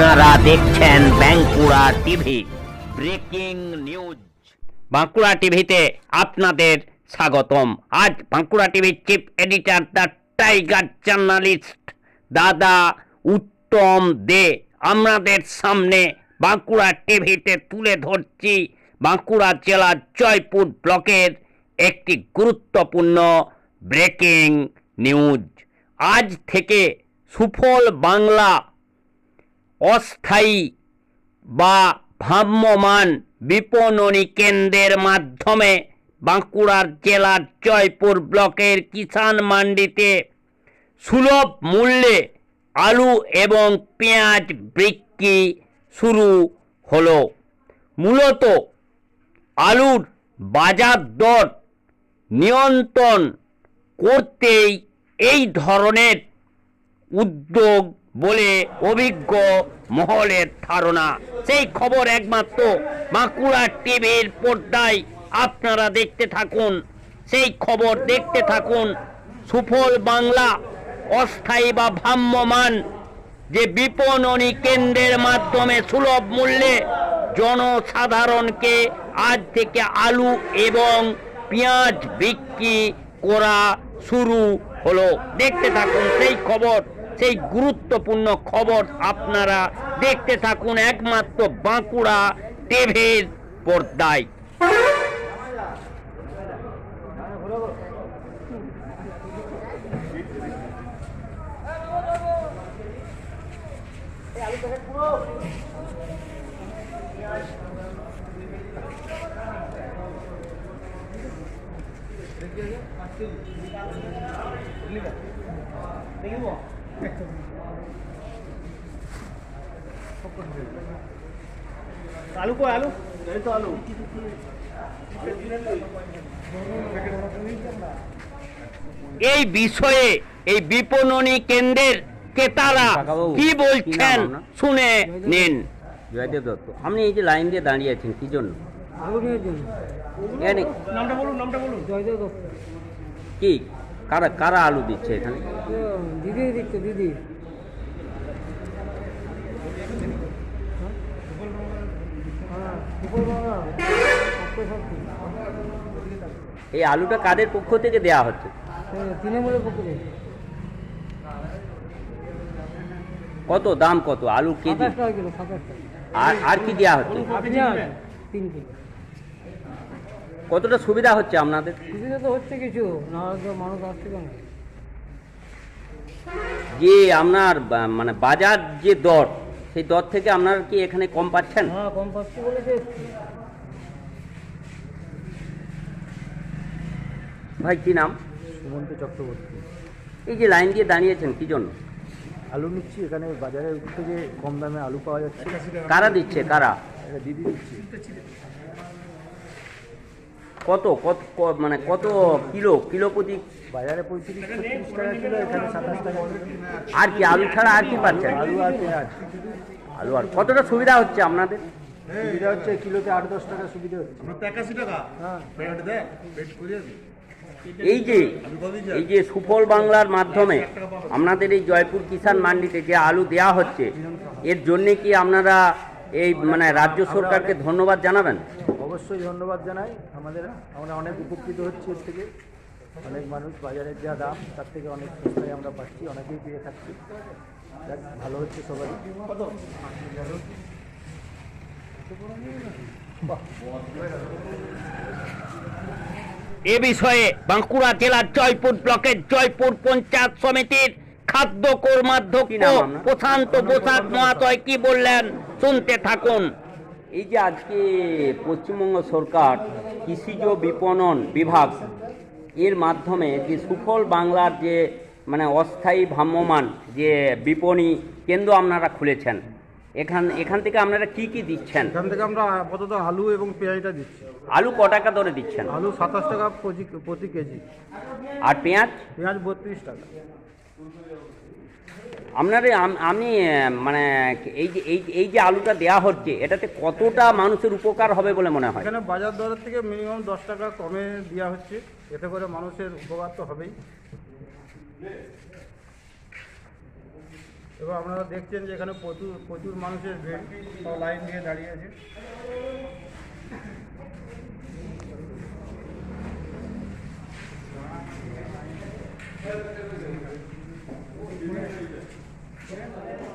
আপনারা দেখছেন Bankura TV, breaking news. Bankura টিভিতে আপনাদের স্বাগতম। আজ বাঁকুড়া টিভির chief editor the tiger journalist, দাদা উত্তম দে, আমাদের সামনে বাঁকুড়া টিভিতে তুলে ধরছি বাঁকুড়া জেলার জয়পুর ব্লকের একটি গুরুত্বপূর্ণ ব্রেকিং নিউজ। আজ থেকে সুফল বাংলা অস্থায়ী বা ভ্রাম্যমান বিপণনী কেন্দ্রের মাধ্যমে বাঁকুড়ার জেলার জয়পুর ব্লকের কিষাণ মান্ডিতে সুলভ মূল্যে আলু এবং পেঁয়াজ বিক্রি শুরু হলো। মূলত আলুর বাজার দর নিয়ন্ত্রণ করতেই এই ধরনের উদ্যোগ বলে অভিজ্ঞ মহলের ধারণা। সেই খবর একমাত্র বাঁকুড়া টিভির পর্দায় আপনারা দেখতে থাকুন। সেই খবর দেখতে থাকুন সুফল বাংলা অস্থায়ী বা ভ্রাম্যমান যে বিপণনী কেন্দ্রের মাধ্যমে সুলভ মূল্যে জনসাধারণকে আজ থেকে আলু এবং পেঁয়াজ বিক্রি করা শুরু হলো। দেখতে থাকুন সেই খবর, সেই গুরুত্বপূর্ণ খবর আপনারা দেখতে থাকুন একমাত্র বাঁকুড়া টিভির পর্দায়। এই বিষয়ে এই বিপণনী কেন্দ্রের ক্রেতারা কি বলছেন? শুনে নিন। জয়দেব দত্ত। আপনি এই যে লাইন দিয়ে দাঁড়িয়ে আছেন কি জন্য? নামটা বলুন নামটা বলুন। কি? কারা কারা আলু দিচ্ছে এখানে? দিদি দিচ্ছে দিদি। হ্যাঁ। এই আলুটা কাদের পক্ষ থেকে দেয়া হচ্ছে? কত দাম কত? আলু কেজি? আর আর কি দেয়া হচ্ছে? তিন কিলো। কতটা সুবিধা হচ্ছে আপনাদের? সুবিধা তো হচ্ছে কিছু নাহলে তো মানুষ আসছে কেন যে আপনার বা- মানে বাজার যে দর সেই দর থেকে আপনারা কি এখানে কম পাচ্ছেন? হ্যাঁ কম পাচ্ছি বলে এসছি। ভাই কি নাম? সুমন্ত চক্রবর্তী। এই যে লাইন দিয়ে দাঁড়িয়েছেন কি জন্য? আলু নিচ্ছি এখানে বাজারের থেকে কম দামে আলু পাওয়া যাচ্ছে। কারা দিচ্ছে কারা? এটা দিদি দিচ্ছি। কত কত মানে কত কিলো কিলো প্রতি? বাজারে পঁয়ত্রিশ ছত্রিশ টাকা কিলো এখানে সাতাশ টাকা আর কি আলু ছাড়া আর কি পাচ্ছেন? আলু আর। পেঁয়াজ আলু আর কতটা সুবিধা হচ্ছে আপনাদের? সুবিধা হচ্ছে কিলোতে আট দশ টাকা সুবিধা হচ্ছে। একাশি টাকা। হ্যাঁ। দেয় পেড করিয়ে দিই এই যে এই যে সুফল বাংলার মাধ্যমে আপনাদের এই জয়পুর কিষাণ মান্ডিতে যে আলু দেয়া হচ্ছে এর জন্যে কি আপনারা এই মানে রাজ্য সরকারকে ধন্যবাদ জানাবেন? অবশ্যই ধন্যবাদ জানাই আমাদের। আমরা অনেক উপকৃত হচ্ছি এর থেকে। অনেক মানুষ বাজারের যা দাম তার থেকে অনেক সস্তায় আমরা পাচ্ছি অনেকেই পেয়ে থাকছি। ভালো হচ্ছে সবাই এ বিষয়ে বাঁকুড়া জেলার জয়পুর ব্লকের জয়পুর পঞ্চায়েত সমিতির খাদ্য কর্মাধ্যক্ষ প্রশান্ত প্রসাদ মহাশয় কি বললেন? শুনতে থাকুন। এই যে আজকে পশ্চিমবঙ্গ সরকার কৃষিজ বিপণন বিভাগ এর মাধ্যমে যে সুফল বাংলার যে মানে অস্থায়ী ভ্রাম্যমান যে বিপণী কেন্দ্র আপনারা খুলেছেন এখান এখান থেকে আপনারা কি কি দিচ্ছেন? এখান থেকে আমরা আপাতত আলু এবং পেঁয়াজটা দিচ্ছি। আলু ক টাকা দরে দিচ্ছেন? আলু সাতাশ টাকা প্রতি প্রতি কেজি। আর পেঁয়াজ? পেঁয়াজ বত্রিশ টাকা। আপনারা আম- মানে এই যে, এই এই যে আলুটা দেয়া হচ্ছে, এটাতে কতটা মানুষের উপকার হবে বলে মনে হয়? এখানে বাজার দরের থেকে মিনিমাম দশ টাকা কমে দেওয়া হচ্ছে। এতে করে মানুষের উপকার তো হবেই। এবং আপনারা দেখছেন যে এখানে প্রচুর প্রচুর মানুষের লাইন দিয়ে দাঁড়িয়ে আছে। Yeah.